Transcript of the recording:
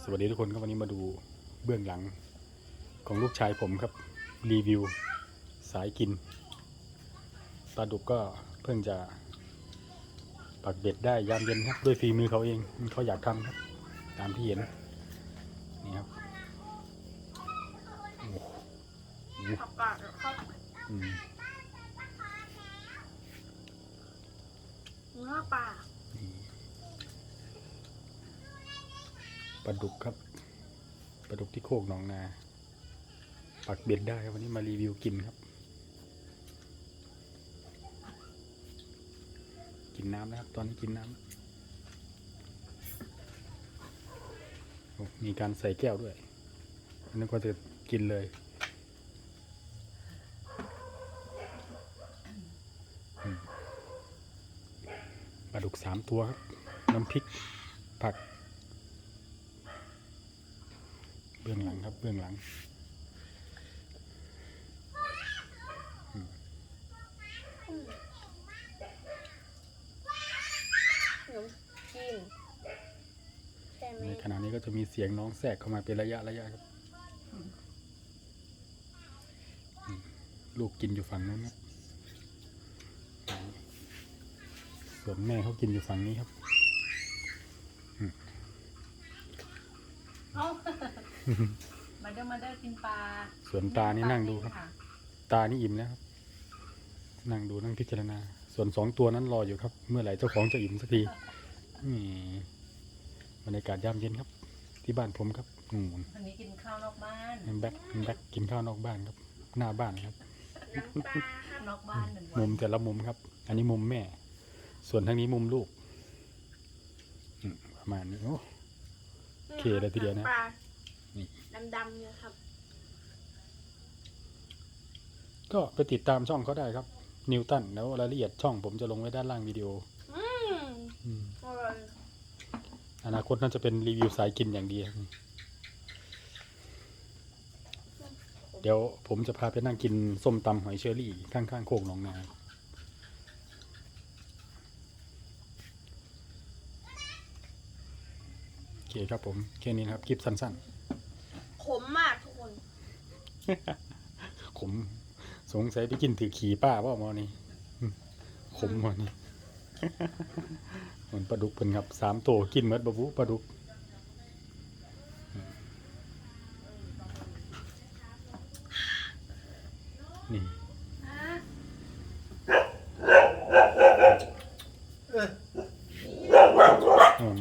สวัสดีทุกคนครับวันนี้มาดูเบื้องหลังของลูกชายผมครับ รีวิว สายกินปลาดุกก็เพิ่งจะปักเบ็ดได้ยามเย็นครับ ด้วยฝีมือเขาเองเขาอยากทำครับ ตามที่เห็นนี่ครับโอ้โห ผักกาดครับ อืม เนื้อปลา นี่ ปลาดุกครับปลาดุกที่โคกหนองนา ปักเบ็ดได้ครับวันนี้มารีวิวกินครับ กินน้ำนะครับ ตอนนี้กินน้ำมีการใส่แก้วด้วยนึกว่าจะกินเลยปลาดุกสามตัวครับ น้ำพริกผัก เบื้องหลังครับเบื้องหลังขนมจีนใช่ไหมในขณะนี้ก็จะมีเสียงน้องแทรกเข้ามาเป็นระยะระยะครับอืมลูกกินอยู่ฝั่งนู้นครับส่วนแม่เขากินอยู่ฝั่งนี้ครับ เอา มาเด้อมาเด้อกินปลาส่วนตานี่นั่งดูครับะตานี่อิ่มแล้วครับ นั่งดูนั่งพิจารณา ส่วนสองตัวนั้นรออยู่ครับ เมื่อไหร่เจ้าของจะอิ่มสักทีนี่บรรยากาศยามเย็นครับ ที่บ้านผมครับนู่นวันนี้กินข้าวนอกบ้านแบ็คแบ็คกินข้าวนอกบ้านครับ หน้าบ้านครับน้ำปลาครับนอกบ้านหนึ่งวัมุนมแต่ละมุมครับ อันนี้มุมแม่ ส่วนทางนี้มุมลูกอืมประมาณนี้โอ้โอเคเลยทีเดียวนะำปลานี่ ดำๆเนี่ยครับ ก็ไปติดตามช่องเขาได้ครับ นิวตันแล้วรายละเอียดช่องผมจะลงไว้ด้านล่างวิดีโออืมอืมอร่อยอนาคตน่าจะเป็นรีวิวสายกินอย่างดีครับเดี๋ยวผมจะพาไปนั่งกินส้มตำหอยเชอรี่ข้างๆโคกหนองนาโอเคครับผม แค่นี้นะครับ คลิปสั้น ขมมากทุกคนๆผมสงสัยไปกินถือขี่ป้าว่าหมอนี่อืมขมหมอนี่ เหมือนปลาดุกเป็นครับสามตัวกินเหมือนบะบุปลาดุกนี่อืม